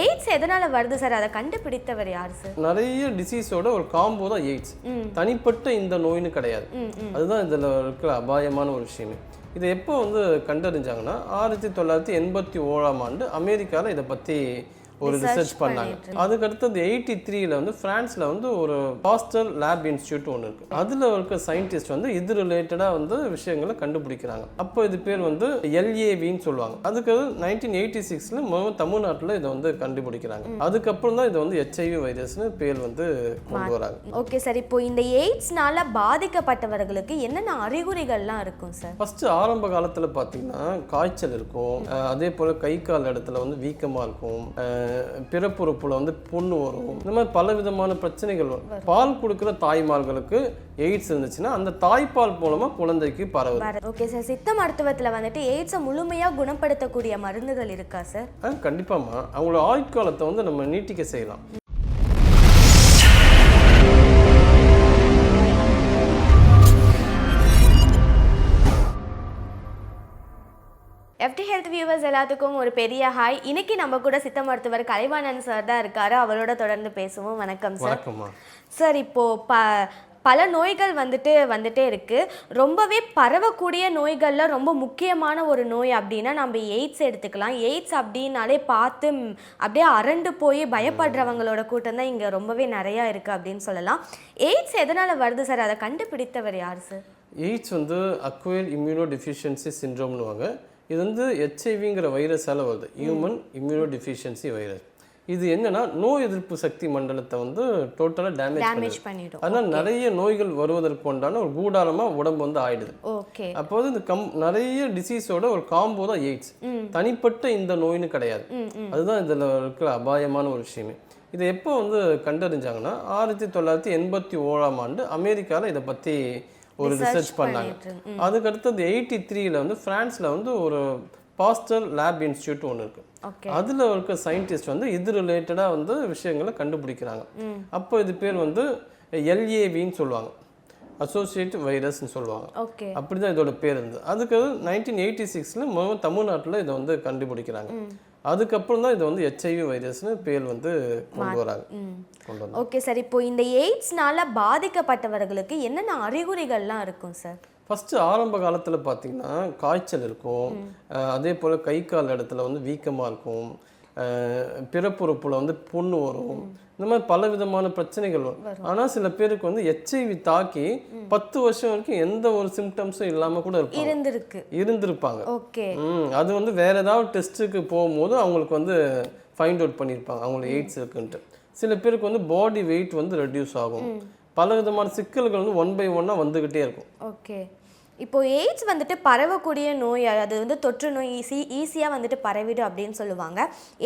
AIDS எதனால வருது sir? அதை கண்டுபிடித்தவர் யார் சார்? நிறைய டிசீஸோட ஒரு காம்போ தான் எய்ட்ஸ் தனிப்பட்ட இந்த நோயின்னு கிடையாது. அதுதான் இதில் இருக்கிற அபாயமான ஒரு விஷயமே. இதை எப்போ வந்து கண்டறிஞ்சாங்கன்னா ஆயிரத்தி தொள்ளாயிரத்தி எண்பத்தி ஓழாம் ஆண்டு அமெரிக்காவில் இதை பற்றி ஒரு ரிசர்ச் பண்ணாங்க. அதுக்கு அடுத்தது எயிட்டி த்ரீல வந்து பிரான்ஸ்ல வந்து ஒரு பாஸ்டர் லேப் இன்ஸ்டியூட் ஒன்று இருக்கு. அதுல இருக்க சயின்டிஸ்ட் வந்து இது ரிலேட்டடா வந்து விஷயங்களை கண்டுபிடிக்கிறாங்க. அப்போ இது பேர் வந்து எல்ஏவின்னு சொல்லுவாங்க. அதுக்கு நைன்டீன் எயிட்டி சிக்ஸ்ல தமிழ்நாட்டில் இதை வந்து கண்டுபிடிக்கிறாங்க. அதுக்கப்புறம் தான் இதை வந்து ஹெச்ஐவி வைரஸ்னு பேர் வந்து கொண்டு வராங்க. ஓகே சார் இப்போ இந்த எய்ட்ஸ்னால பாதிக்கப்பட்டவர்களுக்கு என்னென்ன அறிகுறிகள்லாம் இருக்கும் சார்? ஃபர்ஸ்ட் ஆரம்ப காலத்துல பார்த்தீங்கன்னா காய்ச்சல் இருக்கும். அதே போல கை கால் இடத்துல வந்து வீக்கமா இருக்கும். பிறப்புறுப்புல வந்து புண்ணு வரும். இந்த மாதிரி பல விதமான பிரச்சனைகள் வரும். பால் கொடுக்குற தாய்மார்களுக்கு எய்ட்ஸ் இருந்துச்சுன்னா அந்த தாய்ப்பால் மூலமா குழந்தைக்கு பரவுது. ஓகே சார் சித்த மருத்துவத்தில் வந்துட்டு எய்ட்ஸை முழுமையாக குணப்படுத்தக்கூடிய மருந்துகள் இருக்கா சார் அஹ் கண்டிப்பாம்மா. அவங்களோட ஆயுட்காலத்தை வந்து நம்ம நீட்டிக்க செய்யலாம். வியூவர்ஸ் எல்லாத்துக்கும் ஒரு பெரிய ஹாய் இன்னைக்கு நம்ம கூட சித்த மருத்துவர் கலைவாணன் சார் தான் இருக்காரு. அவரோட தொடர்ந்து பேசுவோம். வணக்கம் சார் சார் இப்போ ப பல நோய்கள் வந்துட்டு வந்துட்டே இருக்கு. ரொம்பவே பரவக்கூடிய நோய்கள்ல ரொம்ப முக்கியமான ஒரு நோய் அப்படின்னா நம்ம எய்ட்ஸ் எடுத்துக்கலாம். எய்ட்ஸ் அப்படின்னாலே பார்த்து அப்படியே அரண்டு போய் பயப்படுறவங்களோட கூட்டம் தான் இங்கே ரொம்பவே நிறையா இருக்கு அப்படின்னு சொல்லலாம். எய்ட்ஸ் எதனால வருது சார் அதை கண்டுபிடித்தவர் யார் சார் எய்ட்ஸ் வந்து அக்வயர் இம்யூனோ டெஃபிஷியன்சி சிண்ட்ரோம்னுவாங்க இது வந்து ஹெச்ஐவிங்கிற வைரஸால் வருது. Human immuno deficiency virus. இது என்னன்னா நோய் எதிர்ப்பு சக்தி மண்டலத்தை வந்து டோட்டலாக டேமேஜ் பண்ணிடும். அதனால நிறைய நோய்கள் வருவதற்கு உண்டான ஒரு கூடாரமாக உடம்பு வந்து ஆயிடுது. ஓகே அப்போது இந்த கம் நிறைய டிசீஸோட ஒரு காம்போ தான் எய்ட்ஸ் தனிப்பட்ட இந்த நோயின்னு கிடையாது. அதுதான் இதில் இருக்கிற அபாயமான ஒரு விஷயமே. இதை எப்போ வந்து கண்டறிஞ்சாங்கன்னா ஆயிரத்தி தொள்ளாயிரத்தி எண்பத்தி ஓழாம் ஆண்டு அமெரிக்காவில் இதை பற்றி ஒரு ரிசர்ச் பண்ணாங்க. பண்ணிட்டு, அதுக்கு அடுத்தது எயிட்டி த்ரீல வந்து பிரான்ஸ்ல வந்து ஒரு பாஸ்டர் லேப் இன்ஸ்டியூட் ஒன்று இருக்கு. ஓகே. அதுல இருக்க சயின்டிஸ்ட் வந்து இது ரிலேட்டடா வந்து விஷயங்களை கண்டுபிடிக்கிறாங்க. அப்போ இது பேர் வந்து எல்ஏவின்னு சொல்லுவாங்க. அசோசியேட்டிவ் வைரஸ்னு சொல்லுவாங்க. ஓகே. அப்படிதான் இதோட பேர் இருந்தது. அதுக்கு நைன்டீன் எயிட்டி சிக்ஸில் தமிழ்நாட்டில் இதை வந்து கண்டுபிடிக்கிறாங்க. அதுக்கப்புறம் தான் இதை வந்து ஹெச்ஐவி வைரஸ்னு பேர் வந்து கொண்டு வராங்க. ஓகே சார் இப்போ இந்த எய்ட்ஸ்னால பாதிக்கப்பட்டவர்களுக்கு என்னென்ன அறிகுறிகள்லாம் இருக்கும் சார்? ஃபஸ்ட்டு ஆரம்ப காலத்தில் பார்த்தீங்கன்னா காய்ச்சல் இருக்கும். அதே போல் கை கால் இடத்துல வந்து வீக்கமாக இருக்கும். பிறப்புறுப்புல வந்து புண்ணு வரும். இந்த மாதிரி பல விதமான பிரச்சனைகள் வரும். ஆனால் சில பேருக்கு வந்து எச்ஐவி தாக்கி பத்து வருஷம் வரைக்கும் எந்த ஒரு சிம்டம்ஸும் இல்லாமல் கூட இருப்பாங்க. இருந்திருக்கு. இருந்திருப்பாங்க. ஓகே. அது வந்து வேற ஏதாவது டெஸ்ட்டுக்கு போகும்போது அவங்களுக்கு வந்து ஃபைண்ட் அவுட் பண்ணியிருப்பாங்க அவங்களுக்கு எய்ட்ஸ் இருக்குன்ட்டு. சில பேருக்கு வந்து பாடி வெயிட் வந்து ரெடியூஸ் ஆகும். பல விதமான சிக்கல்கள் வந்து ஒன் பை ஒன்னாக வந்துக்கிட்டே இருக்கும். ஓகே. இப்போ எய்ட்ஸ் வந்துட்டு பரவக்கூடிய நோய் அது வந்து தொற்று நோய் ஈஸி ஈஸியாக வந்துட்டு பரவிடும் அப்படின்னு சொல்லுவாங்க.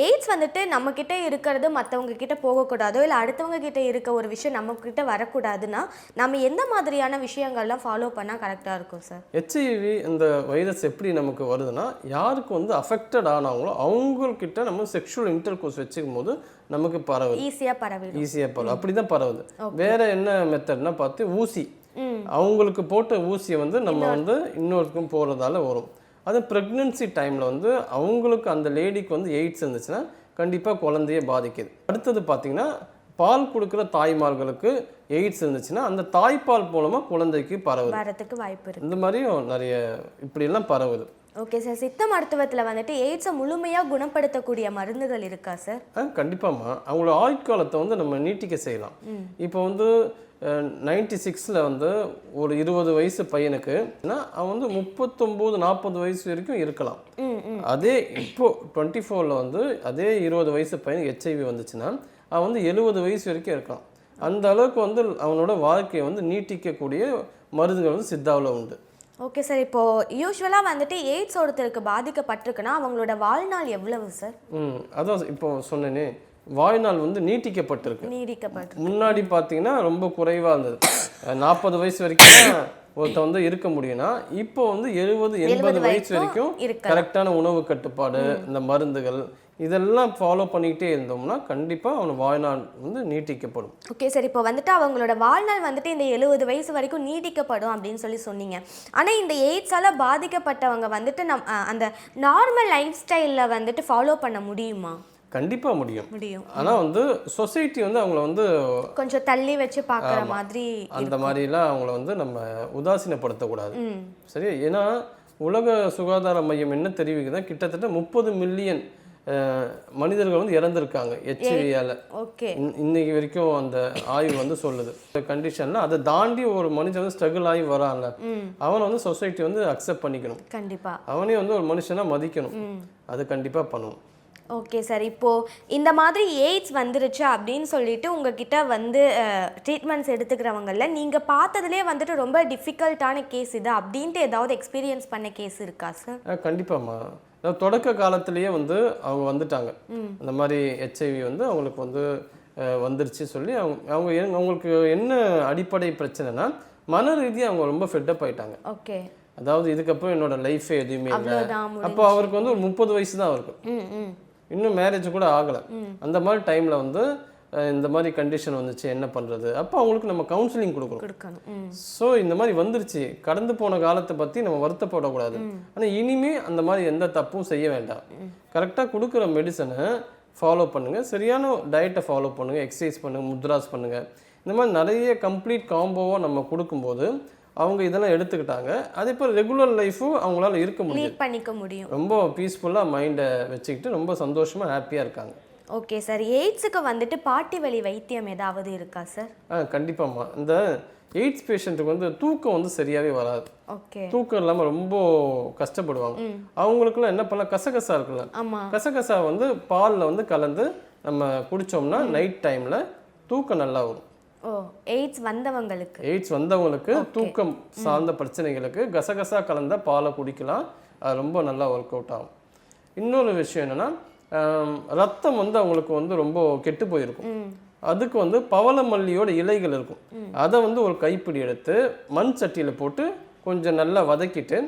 எய்ட்ஸ் வந்துட்டு நம்ம கிட்ட இருக்கிறது மற்றவங்க கிட்ட போகக்கூடாதோ இல்லை அடுத்தவங்க கிட்ட இருக்க ஒரு விஷயம் நம்ம கிட்ட வரக்கூடாதுன்னா நம்ம எந்த மாதிரியான விஷயங்கள்லாம் ஃபாலோ பண்ணால் கரெக்டாக இருக்கும் சார் ஹெச்ஐவி இந்த வைரஸ் எப்படி நமக்கு வருதுன்னா யாருக்கு வந்து அஃபெக்டட் ஆனாங்களோ அவங்கக்கிட்ட நம்ம செக்ஷுவல் இன்டர் கோர்ஸ் வச்சுக்கும் போது நமக்கு பரவுது. ஈஸியாக பரவிடும். ஈஸியாக பரவும் அப்படி தான் பரவுது. வேற என்ன மெத்தட்னா பார்த்து ஊசி. அவங்களுக்கு போட்ட ஊசியை வந்து நம்ம வந்து இன்னொருக்கும் போகிறதால வரும். அது ப்ரெக்னென்சி டைமில் வந்து அவங்களுக்கு அந்த லேடிக்கு வந்து எய்ட்ஸ் இருந்துச்சுன்னா கண்டிப்பாக குழந்தைய பாதிக்குது. அடுத்தது பார்த்தீங்கன்னா பால் கொடுக்குற தாய்மார்களுக்கு எய்ட்ஸ் இருந்துச்சுன்னா அந்த தாய்ப்பால் மூலமாக குழந்தைக்கு பரவுது. வரதுக்கு வாய்ப்பு இருக்கு. இந்த மாதிரியும் நிறைய இப்படியெல்லாம் பரவுது. ஓகே சார் சித்த மருத்துவத்தில் வந்துட்டு எய்ட்ஸை முழுமையாக குணப்படுத்தக்கூடிய மருந்துகள் இருக்கா சார் ஆ கண்டிப்பாம்மா. அவங்களோட ஆயுட்காலத்தை வந்து நம்ம நீட்டிக்க செய்யலாம். இப்போ வந்து நைன்டி சிக்ஸில் வந்து ஒரு இருபது வயசு பையனுக்கு அவன் வந்து முப்பத்தொம்போது நாற்பது வயசு வரைக்கும் இருக்கலாம். அதே இப்போ டுவெண்ட்டி ஃபோரில் வந்து அதே இருபது வயசு பையனுக்கு ஹெச்ஐவி வந்துச்சுன்னா அவன் வந்து எழுபது வயசு வரைக்கும் இருக்கான் அந்த அளவுக்கு வந்து அவனோட வாழ்க்கையை வந்து நீட்டிக்கக்கூடிய மருந்துகள் வந்து சித்தாவில் உண்டு. ஓகே சார் இப்போ யூஸ்வலாக வந்துட்டு எய்ட்ஸ் ஒருத்தருக்கு பாதிக்கப்பட்டிருக்குன்னா அவங்களோட வாழ்நாள் எவ்வளவு சார்? ம் அதான் இப்போ சொன்னேனே வாழ்நாள் வந்து நீட்டிக்கப்பட்டிருக்கு. நீடிக்கப்பட்டு முன்னாடி பார்த்தீங்கன்னா ரொம்ப குறைவாக இருந்தது. நாற்பது வயசு வரைக்கும் தான் ஒருத்தன் வந்து இருக்க முடியும்னா இப்போ வந்து எழுபது எண்பது வயசு வரைக்கும். கரெக்டான உணவு கட்டுப்பாடு இந்த மருந்துகள் இதெல்லாம் ஃபாலோ பண்ணிக்கிட்டே இருந்தோம்னா கண்டிப்பாக அவன் வாழ்நாள் வந்து நீட்டிக்கப்படும். ஓகே சார் இப்போ வந்துட்டு அவங்களோட வாழ்நாள் வந்துட்டு இந்த எழுபது வயசு வரைக்கும் நீடிக்கப்படும் அப்படின்னு சொல்லி சொன்னீங்க. ஆனால் இந்த எய்ட்ஸால் பாதிக்கப்பட்டவங்க வந்துட்டு நம் அந்த நார்மல் லைஃப் ஸ்டைலில் வந்துட்டு ஃபாலோ பண்ண முடியுமா? கண்டிப்பாக முடியும். முடியும். ஆனால் வந்து சொசைட்டி வந்து அவங்கள வந்து கொஞ்சம் தள்ளி வச்சு பார்க்குற மாதிரி அந்த மாதிரிலாம் அவங்கள வந்து நம்ம உதாசீனப்படுத்தக்கூடாது. சரி ஏன்னா உலக சுகாதார மையம் என்ன தெரிவிக்குதுன்னா கிட்டத்தட்ட முப்பது மில்லியன் மனிதர்கள் வந்து இறந்துருக்காங்க ஹெச்ஐவியால் ஓகே. இன்னைக்கு வரைக்கும் அந்த ஆய்வு வந்து சொல்லுது. இந்த கண்டிஷனில் அதை தாண்டி ஒரு மனுஷன் வந்து ஸ்ட்ரகிள் ஆகி வரான்ல. அவனை வந்து சொசைட்டி வந்து அக்செப்ட் பண்ணிக்கணும். கண்டிப்பா. அவனே வந்து ஒரு மனுஷனா மதிக்கணும். அது கண்டிப்பாக பண்ணணும் ஓகே சார். இப்போ இந்த மாதிரி எய்ட்ஸ் வந்துருச்சு அப்படின்னு சொல்லிட்டு உங்ககிட்ட வந்து ட்ரீட்மெண்ட்ஸ் எடுத்துக்கிறவங்கள நீங்க பார்த்ததுலேயே வந்துட்டு ரொம்ப டிஃபிகல்ட்டான கேஸ் இது அப்படின்ட்டு ஏதாவது எக்ஸ்பீரியன்ஸ் பண்ண கேஸ் இருக்கா சார் கண்டிப்பாம்மா. அதாவது தொடக்க காலத்திலேயே வந்து அவங்க வந்துட்டாங்க. அந்த மாதிரி ஹெச்ஐவி வந்து அவங்களுக்கு வந்து வந்துருச்சு சொல்லி அவங்க அவங்க அவங்களுக்கு என்ன அடிப்படை பிரச்சனைனா மன ரீதியாக அவங்க ரொம்ப ஃபெட்டப் ஆயிட்டாங்க. ஓகே. அதாவது இதுக்கப்புறம் என்னோட லைஃபே எதுவுமே இல்லை. அப்போ அவருக்கு வந்து ஒரு முப்பது வயசு தான் அவருக்கு. இன்னும் மேரேஜ் கூட ஆகலை. அந்த மாதிரி டைமில் வந்து இந்த மாதிரி கண்டிஷன் வந்துச்சு என்ன பண்ணுறது அப்போ அவங்களுக்கு நம்ம கவுன்சிலிங் கொடுக்கணும். ஸோ இந்த மாதிரி வந்துருச்சு. கடந்து போன காலத்தை பற்றி நம்ம வருத்தப்படக்கூடாது. ஆனால் இனிமே அந்த மாதிரி எந்த தப்பும் செய்ய வேண்டாம். கரெக்டாக கொடுக்குற மெடிசனை ஃபாலோ பண்ணுங்கள் சரியான டயட்டை ஃபாலோ பண்ணுங்கள் எக்ஸசைஸ் பண்ணுங்கள் முத்ராஸ் பண்ணுங்கள் இந்த மாதிரி நிறைய கம்ப்ளீட் காம்போவாக நம்ம கொடுக்கும்போது அவங்க இதெல்லாம் எடுத்துக்கிட்டாங்க. அதே போல் ரெகுலர் லைஃபும் அவங்களால இருக்க முடியும் பண்ணிக்க முடியும். ரொம்ப பீஸ்ஃபுல்லாக மைண்டை வச்சுக்கிட்டு ரொம்ப சந்தோஷமாக ஹாப்பியாக இருக்காங்க. ஓகே சார் எய்ட்ஸுக்கு வந்துட்டு பாட்டி வலி வைத்தியம் ஏதாவது இருக்கா சார் ஆ கண்டிப்பாம்மா. இந்த எய்ட்ஸ் பேஷண்ட்டுக்கு வந்து தூக்கம் வந்து சரியாகவே வராது. ஓகே தூக்கம் இல்லாமல் ரொம்ப கஷ்டப்படுவாங்க. அவங்களுக்குலாம் என்ன பண்ணலாம்? கசகசா இருக்குல்ல. கசகசா வந்து பாலில் வந்து கலந்து நம்ம குடிச்சோம்னா நைட் டைமில் தூக்கம் நல்லா வரும். ஓ எய்ட்ஸ் வந்தவங்களுக்கு. எய்ட்ஸ் வந்தவங்களுக்கு தூக்கம் சார்ந்த பிரச்சனைகளுக்கு கசகசா கலந்த பாலை குடிக்கலாம். அது ரொம்ப நல்லா ஒர்க் அவுட் ஆகும். இன்னொரு விஷயம் என்னன்னா ரத்தம் வந்து அவங்களுக்கு வந்து ரொம்ப கெட்டு போயிருக்கும். அதுக்கு வந்து பவளமல்லியோட இலைகள் இருக்கும். அதை வந்து ஒரு கைப்பிடி எடுத்து மண் சட்டியில் போட்டு கொஞ்சம் நல்லா வதக்கிட்டு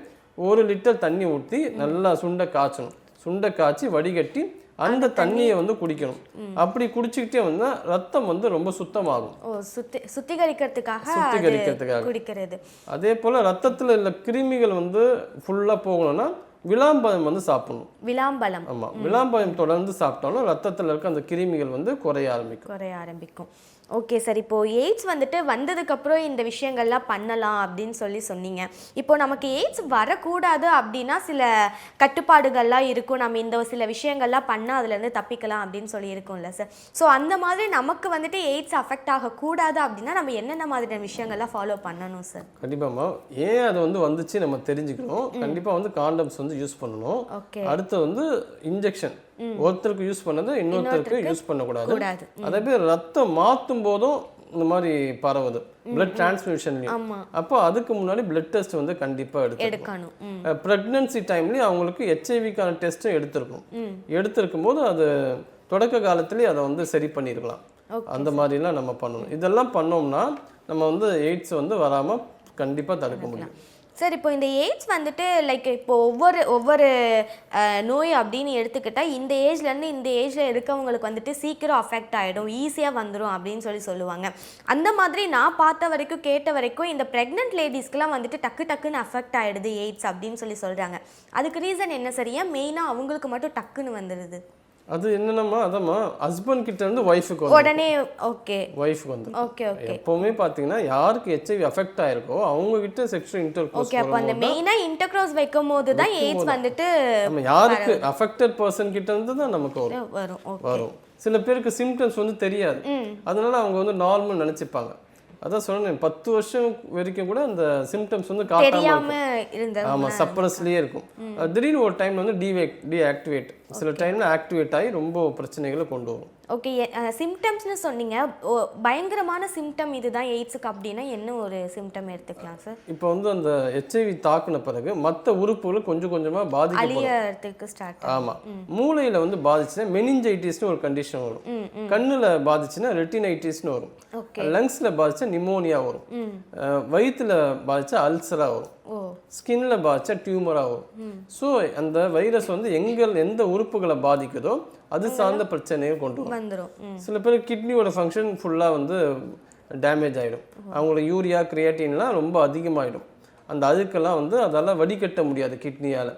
ஒரு லிட்டர் தண்ணி ஊற்றி நல்லா சுண்டை காய்ச்சணும். சுண்டை காய்ச்சி வடிகட்டி அந்த தண்ணியை வந்து குடிக்கணும். அப்படி குடிச்சிக்கிட்டே வந்தால் ரத்தம் வந்து ரொம்ப சுத்தமாகும். சுத்திகரிக்கிறதுக்காக சுத்திகரிக்கிறதுக்காக. குடிக்கிறது. அதே போல் ரத்தத்தில் உள்ள கிருமிகள் வந்து ஃபுல்லாக போகணும்னா விளாம்பழம் வந்து சாப்பிடணும். விளாம்பலம் ஆமாம் விளாம்பழம் தொடர்ந்து சாப்பிட்டாலும் ரத்தத்தில் இருக்க அந்த கிருமிகள் வந்து குறைய ஆரம்பிக்கும். குறைய ஆரம்பிக்கும். ஓகே சார் இப்போ எய்ட்ஸ் வந்துட்டு வந்ததுக்கப்புறம் இந்த விஷயங்கள்லாம் பண்ணலாம் அப்படின்னு சொல்லி சொன்னீங்க. இப்போ நமக்கு எய்ட்ஸ் வரக்கூடாது அப்படின்னா சில கட்டுப்பாடுகள்லாம் இருக்கும். நம்ம இந்த சில விஷயங்கள்லாம் பண்ணால் அதுலேருந்து தப்பிக்கலாம் அப்படின்னு சொல்லி இருக்கும்ல சார் ஸோ அந்த மாதிரி நமக்கு வந்துட்டு எய்ட்ஸ் அஃபெக்ட் ஆகக்கூடாது அப்படின்னா நம்ம என்னென்ன மாதிரியான விஷயங்கள்லாம் ஃபாலோ பண்ணணும் சார் கண்டிப்பாம்மா ஏன் அது வந்து வந்துச்சு நம்ம தெரிஞ்சுக்கணும். கண்டிப்பாக வந்து காண்டம்ஸ் வந்து யூஸ் பண்ணணும். ஓகே அடுத்து வந்து இன்ஜெக்ஷன் ஒருத்தருக்கு யூஸ் பண்ணதை இன்னொருத்தருக்கு யூஸ் பண்ணக்கூடாது. கூடாது. அதே பேர் ரத்தம் மாற்றும் போதும் இந்த மாதிரி பரவுது. பிளட் டிரான்ஸ்மிஷன்லையும் அப்போ அதுக்கு முன்னாடி பிளட் டெஸ்ட் வந்து கண்டிப்பாக எடுக்கணும். ப்ரெக்னன்சி டைம்லேயும் அவங்களுக்கு ஹெச்ஐவிக்கான டெஸ்ட்டும் எடுத்திருக்கும் எடுத்திருக்கும் போது அது தொடக்க காலத்திலேயே அதை வந்து சரி பண்ணியிருக்கலாம் அந்த மாதிரிலாம் நம்ம பண்ணணும். இதெல்லாம் பண்ணோம்னா நம்ம வந்து எய்ட்ஸ் வந்து வராமல் கண்டிப்பாக தடுக்க முடியும். சார் இப்போ இந்த ஏஜ் வந்துட்டு லைக் இப்போ ஒவ்வொரு ஒவ்வொரு நோய் அப்படின்னு எடுத்துக்கிட்டால் இந்த ஏஜ்லேருந்து இந்த ஏஜில் இருக்கவங்களுக்கு வந்துட்டு சீக்கிரம் அஃபெக்ட் ஆகிடும் ஈஸியாக வந்துடும் அப்படின்னு சொல்லி சொல்லுவாங்க. அந்த மாதிரி நான் பார்த்த வரைக்கும் கேட்ட வரைக்கும் இந்த ப்ரெக்னென்ட் லேடிஸ்க்குலாம் வந்துட்டு டக்கு டக்குன்னு அஃபெக்ட் ஆகிடுது எய்ட்ஸ் அப்படின்னு சொல்லி சொல்கிறாங்க அதுக்கு ரீசன் என்ன சரியா மெயினாக அவங்களுக்கு மட்டும் டக்குன்னு வந்துடுது அது என்னென்னமா அதம்மா ஹஸ்பண்ட் கிட்ட இருந்து ஒய்ஃபுக்கு உடனே ஓகே ஒய்ஃபுக்கு வந்து ஓகே ஓகே எப்பவுமே பார்த்தீங்கன்னா யாருக்கு ஹெச்ஐவி அஃபெக்ட் ஆயிருக்கோ அவங்க கிட்ட செக்ஷுவல் இன்டர் ஓகே அப்போ அந்த மெயினாக இன்டர்க்ராஸ் வைக்கும் போது தான் எய்ட்ஸ் வந்துட்டு நம்ம யாருக்கு அஃபெக்டட் பர்சன் கிட்ட இருந்து தான் நமக்கு வரும். வரும் வரும். சில பேருக்கு சிம்டம்ஸ் வந்து தெரியாது. அதனால அவங்க வந்து நார்மல் நினைச்சுப்பாங்க. அதான் சொன்னேன் பத்து வருஷம் வரைக்கும் கூட அந்த சிம்டம்ஸ் வந்து காட்டாம தெரியாம இருக்கும். இருந்த ஆமா சப்ரஸ்லயே இருக்கும். திடீர்னு ஒரு டைம் வந்து டிவேக் டீஆக்டிவேட் சில டைம்ல ஆக்டிவேட் ஆகி ரொம்ப பிரச்சனைகளை கொண்டு வரும். ஓகே சிம்டம்ஸ்னு சொன்னீங்க. பயங்கரமான சிம்டம் இதுதான் எய்ட்ஸுக்கு அப்படின்னா என்ன ஒரு சிம்டம் எடுத்துக்கலாம் சார் இப்போ வந்து அந்த ஹெச்ஐவி தாக்குன பிறகு மற்ற உறுப்புகள் கொஞ்சம் கொஞ்சமா பாதிக்கப்படும். அழியறதுக்கு ஸ்டார்ட் ஆமா. மூளையில வந்து பாதிச்சுன்னா மெனிஞ்சைட்டிஸ்னு ஒரு கண்டிஷன் வரும். கண்ணுல பாதிச்சுன்னா ரெட்டினைட்டிஸ்னு வரும். லங்ஸ்ல பாதிச்சா நிமோனியா வரும். வயித்துல பாதிச்சா அல்சரா வரும். ஸ்கின்ல பாதிச்சா டியூமராக வரும் ஸோ அந்த வைரஸ் வந்து எங்கள் எந்த உறுப்புகளை பாதிக்குதோ அது சார்ந்த பிரச்சனையை கொண்டு வரும். சில பேர் கிட்னியோட ஃபங்க்ஷன் ஃபுல்லாக வந்து டேமேஜ் ஆகிடும் அவங்களுக்கு யூரியா கிரியாட்டின்லாம் ரொம்ப அதிகமாகிடும் அந்த அழுக்கெல்லாம் வந்து அதால் வடிகட்ட முடியாது கிட்னியால்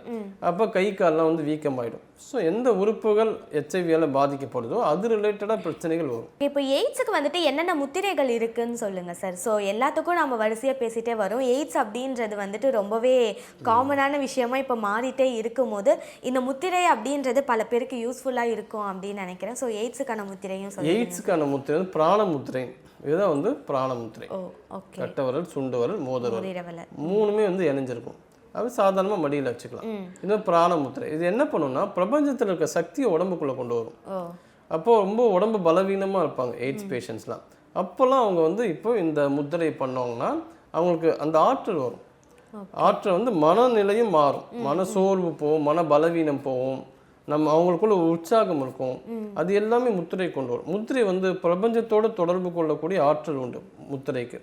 அப்போ கை கால்லாம் வந்து வீக்கமாயிடும். ஸோ எந்த உறுப்புகள் ஹெச்ஐவியால் பாதிக்கப்படுதோ அது ரிலேட்டடாக பிரச்சனைகள் வரும். இப்போ எய்ட்ஸுக்கு வந்துட்டு என்னென்ன முத்திரைகள் இருக்குன்னு சொல்லுங்க சார் ஸோ எல்லாத்துக்கும் நம்ம வரிசையாக பேசிட்டே வரோம். எய்ட்ஸ் அப்படின்றது வந்துட்டு ரொம்பவே காமனான விஷயமா இப்போ மாறிட்டே இருக்கும்போது இந்த முத்திரை அப்படின்றது பல பேருக்கு யூஸ்ஃபுல்லாக இருக்கும் அப்படின்னு நினைக்கிறேன். ஸோ எய்ட்ஸுக்கான முத்திரையும் எய்ட்ஸுக்கான முத்திரை வந்து பிராண முத்திரை. இதுதான் வந்து பிராண முத்திரை. கட்டவரல் சுண்டு வரல் மோதிரவரல். இரவல மூணுமே வந்து இணைஞ்சிருக்கும். அது சாதாரணமாக மடியில் வச்சுக்கலாம். இது பிராண முத்திரை. இது என்ன பண்ணுன்னா பிரபஞ்சத்தில் இருக்க சக்தியை உடம்புக்குள்ளே கொண்டு வரும். அப்போது ரொம்ப உடம்பு பலவீனமாக இருப்பாங்க எய்ட்ஸ் பேஷண்ட்ஸ்லாம் அப்போல்லாம் அவங்க வந்து இப்போ இந்த முத்திரை பண்ணவங்கன்னா அவங்களுக்கு அந்த ஆற்றல் வரும். ஆற்றல் வந்து மனநிலையும் மாறும். மனசோர்வு போகும் மன பலவீனம் போகும். நம்ம அவங்களுக்குள்ள உற்சாகம் இருக்கும். அது எல்லாமே முத்திரை கொண்டு வரும். முத்திரை வந்து பிரபஞ்சத்தோட தொடர்பு கொள்ளக்கூடிய ஆற்றல் உண்டு முத்திரைக்கு.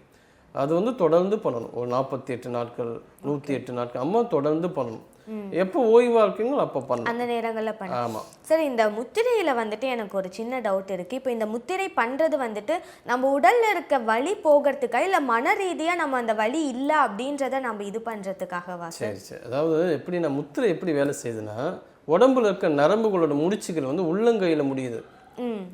அது வந்து தொடர்ந்து பண்ணணும். ஒரு நாற்பத்தி எட்டு நாட்கள் நூற்றி எட்டு நாட்கள் அம்மா தொடர்ந்து பண்ணணும். எப்போ ஓய்வாக இருக்கீங்களோ அப்போ பண்ணணும். அந்த நேரங்களில் பண்ண ஆமாம் சார் இந்த முத்திரையில் வந்துட்டு எனக்கு ஒரு சின்ன டவுட் இருக்குது இப்போ இந்த முத்திரை பண்ணுறது வந்துட்டு நம்ம உடலில் இருக்க வலி போகிறதுக்கா இல்லை மன ரீதியாக நம்ம அந்த வலி இல்லை அப்படின்றத நம்ம இது பண்ணுறதுக்காகவா சார்? சரி அதாவது எப்படி நான் முத்திரை எப்படி வேலை செய்யுதுன்னா உடம்புல இருக்க நரம்புகளோட முடிச்சுகள் வந்து உள்ளங்கையில் முடியுது.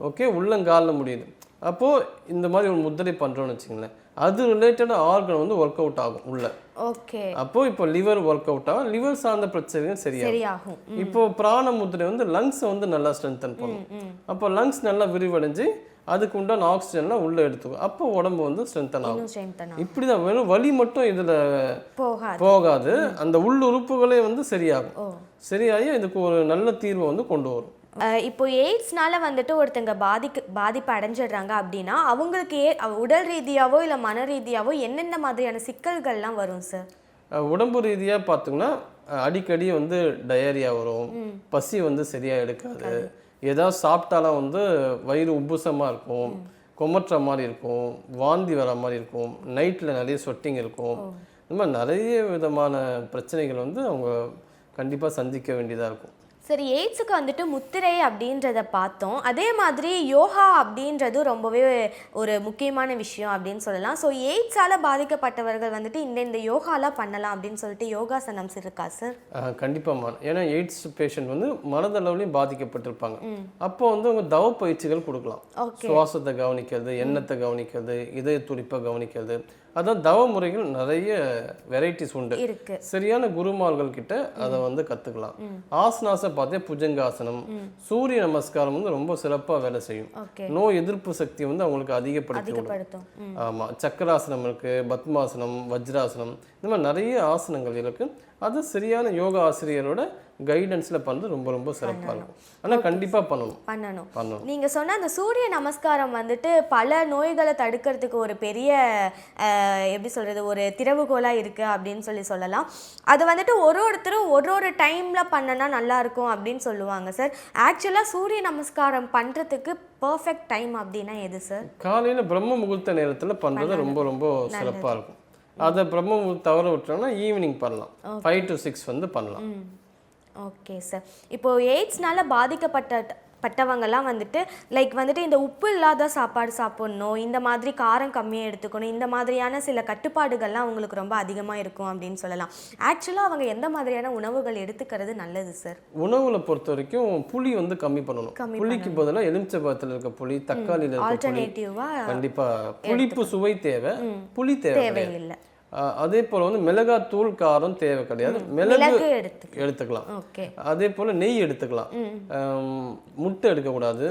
ஓகே உள்ளங்காலில் முடியுது. அப்போது இந்த மாதிரி ஒரு முத்திரை பண்ணுறோன்னு வச்சுங்களேன் அது ரிலேட்டடாக ஆர்கன் வந்து ஒர்க் அவுட் ஆகும் உள்ள. ஓகே அப்போ இப்போ லிவர் ஒர்க் அவுட் ஆகும். லிவர் சார்ந்த பிரச்சனைகள் சரியாகும். இப்போ பிராண முத்திரை வந்து லங்ஸை வந்து நல்லா ஸ்ட்ரென்தன் பண்ணும். அப்போ லங்ஸ் நல்லா விரிவடைஞ்சு அதுக்கு உண்டான ஆக்சிஜன்லாம் உள்ளே எடுத்துக்கும். அப்போ உடம்பு வந்து ஸ்ட்ரென்தன் ஆகும். இப்படி தான் வெறும் வலி மட்டும் இதில் போகாது. போகாது. அந்த உள் உறுப்புகளே வந்து சரியாகும். சரியாகி இதுக்கு ஒரு நல்ல தீர்வை வந்து கொண்டு வரும். இப்போ எய்ட்ஸ்னால வந்துட்டு ஒருத்தங்க பாதிக்கு பாதிப்பு அடைஞ்சிடுறாங்க அப்படின்னா அவங்களுக்கு ஏ உடல் ரீதியாவோ இல்லை மன ரீதியாவோ என்னென்ன மாதிரியான சிக்கல்கள்லாம் வரும் சார் உடம்பு ரீதியாக பார்த்தோம்னா அடிக்கடி வந்து டயரியா வரும். பசி வந்து சரியாக எடுக்காது. ஏதாவது சாப்பிட்டாலும் வந்து வயிறு உப்புசமாக இருக்கும். கொமட்டுற மாதிரி இருக்கும். வாந்தி வர மாதிரி இருக்கும். நைட்டில் நிறைய சொட்டிங் இருக்கும். இந்த மாதிரி நிறைய விதமான பிரச்சனைகள் வந்து அவங்க கண்டிப்பாக சந்திக்க வேண்டியதாக இருக்கும். சரி எய்ட்ஸுக்கு வந்துட்டு முத்திரை அப்படின்றத பார்த்தோம். அதே மாதிரி யோகா அப்படின்றது ரொம்பவே ஒரு முக்கியமான விஷயம் அப்படின்னு சொல்லலாம். ஸோ எய்ட்ஸால் பாதிக்கப்பட்டவர்கள் வந்துட்டு இந்த இந்த யோகாலாம் பண்ணலாம் அப்படின்னு சொல்லிட்டு யோகாசனம்ஸ் இருக்கா சார் கண்டிப்பாக ஏன்னா எய்ட்ஸ் பேஷண்ட் வந்து மனதளவுலையும் பாதிக்கப்பட்டிருப்பாங்க. அப்போ வந்து அவங்க தவ பயிற்சிகள் கொடுக்கலாம். சுவாசத்தை கவனிக்கிறது எண்ணத்தை கவனிக்கிறது இதய துடிப்பை கவனிக்கிறது. அதான் தவ முறைகள் நிறைய வெரைட்டிஸ் உண்டு. சரியான குருமார்கள் கிட்ட அதை வந்து கத்துக்கலாம். ஆசனாசை பார்த்தே புஜங்காசனம். சூரிய நமஸ்காரம் வந்து ரொம்ப சிறப்பா வேலை செய்யும். நோய் எதிர்ப்பு சக்தி வந்து அவங்களுக்கு அதிகப்படுத்தி விடும் அதிகப்படுத்தும். ம். ஆமா. சக்கராசனம் இருக்கு பத்மாசனம் வஜ்ராசனம். இந்த மாதிரி நிறைய ஆசனங்கள் இருக்கு. அது சரியான யோகா ஆசிரியரோட கைடன்ஸ்ல பண்றது ரொம்ப ரொம்ப சிறப்பா இருக்கும். ஆனா கண்டிப்பா பண்ணணும். பண்ணணும். பண்ணணும். நீங்க சொன்ன அந்த சூரிய நமஸ்காரம் வந்துட்டு பல நோய்களை தடுக்கிறதுக்கு ஒரு பெரிய எப்படி சொல்றது ஒரு திறவுகோலா இருக்கு அப்படின்னு சொல்லி சொல்லலாம். அது வந்துட்டு ஒரு ஒருத்தரும் ஒரு ஒரு டைம்ல பண்ணனா நல்லா இருக்கும் அப்படின்னு சொல்லுவாங்க சார் ஆக்சுவலா சூரிய நமஸ்காரம் பண்றதுக்கு பர்ஃபெக்ட் டைம் அப்படின்னா எது சார் காலையில பிரம்ம முகூர்த்த நேரத்துல பண்றது ரொம்ப ரொம்ப சிறப்பா இருக்கும். அதை பிரம்ம முகூர்த்த தவற விட்டோம்னா ஈவினிங் பண்ணலாம். ஃபைவ் டு சிக்ஸ் வந்து பண்ணலாம். ஓகே சார் இப்போ எய்ட்ஸ்னால பாதிக்கப்பட்ட பட்டவங்கெல்லாம் வந்துட்டு லைக் வந்துட்டு இந்த உப்பு இல்லாத சாப்பாடு சாப்பிடணும் இந்த மாதிரி காரம் கம்மியாக எடுத்துக்கணும் இந்த மாதிரியான சில கட்டுப்பாடுகள்லாம் அவங்களுக்கு ரொம்ப அதிகமாக இருக்கும் அப்படின்னு சொல்லலாம். ஆக்சுவலாக அவங்க எந்த மாதிரியான உணவுகள் எடுத்துக்கிறது நல்லது சார் உணவுல பொறுத்த வரைக்கும் புளி வந்து கம்மி பண்ணணும். புளிக்கு பதிலாக எலுமிச்சை பழத்துல இருக்க புளி தக்காளியில இருக்க புளி ஆல்டர்னேட்டிவாக கண்டிப்பா. புளிப்பு சுவை தேவை புளி தேவை. தேவையில்லை. ஆஹ் அதே போல வந்து மிளகாய் தூள் காரம் தேவை கிடையாது. மிளகு மிளகு எடுத்து எடுத்துக்கலாம். அதே போல நெய் எடுத்துக்கலாம். முட்டை எடுக்கக்கூடாது.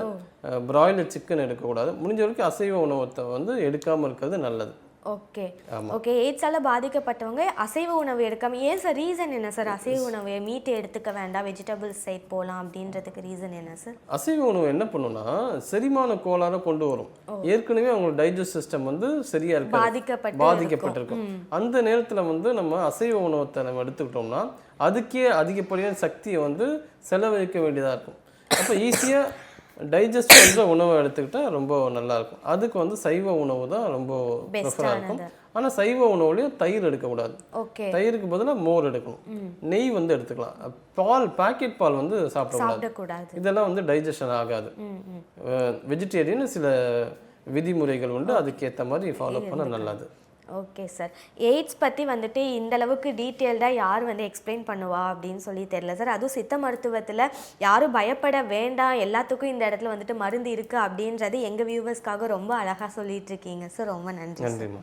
பிராய்லர் சிக்கன் எடுக்கக்கூடாது. முடிஞ்ச வரைக்கும் அசைவ உணவத்தை வந்து எடுக்காம இருக்கிறது நல்லது. ஓகே. ஓகே எய்ட்ஸால் பாதிக்கப்பட்டவங்க அசைவ உணவு எடுக்காம ஏன் சார் ரீசன் என்ன சார்? அசைவ உணவு மீட் எடுத்துக்க வேண்டாம் வெஜிடபிள்ஸ் சைட் போகலாம் அப்படின்றதுக்கு ரீசன் என்ன சார்? அசைவ உணவு என்ன பண்ணுன்னா செரிமான கோளாறை கொண்டு வரும். ஏற்கனவே அவங்க டைஜஸ்ட் சிஸ்டம் வந்து சரியா இருக்காது பாதிக்கப்பட்டு பாதிக்கப்பட்டிருக்கும். அந்த நேரத்துல வந்து நம்ம அசைவ உணவத்தை நம்ம எடுத்துக்கிட்டோம்னா அதுக்கே அதிகப்படியான சக்தியை வந்து செலவழிக்க வேண்டியதா இருக்கும். அப்போ ஈஸியா டைஜஸ்ட் பண்ற உணவை எடுத்துக்கிட்டா ரொம்ப நல்லா இருக்கும் அதுக்கு வந்து சைவ உணவு தான் ரொம்ப ப்ரிஃபராக இருக்கும். ஆனா சைவ உணவுலயும் தயிர் எடுக்கக்கூடாது. தயிருக்கு பதிலா மோர் எடுக்கணும். நெய் வந்து எடுத்துக்கலாம். பால் பாக்கெட் பால் வந்து சாப்பிடக்கூடாது. இதெல்லாம் வந்து டைஜஷன் ஆகாது. வெஜிடேரியன் சில விதிமுறைகள் உண்டு. அதுக்கேற்ற மாதிரி ஃபாலோ பண்ண நல்லது. ஓகே சார் எய்ட்ஸ் பற்றி வந்துட்டு இந்த அளவுக்கு டீட்டெயில்டாக யார் வந்து எக்ஸ்பிளைன் பண்ணுவா அப்படின்னு சொல்லி தெரியல சார் அதுவும் சித்த மருத்துவத்தில் யாரும் பயப்பட வேண்டாம். எல்லாத்துக்கும் இந்த இடத்துல வந்துட்டு மருந்து இருக்குது அப்படின்றது எங்கள் வியூவர்ஸ்க்காக ரொம்ப அழகாக சொல்லிட்டு இருக்கீங்க சார் ரொம்ப நன்றி நன்றிம்மா.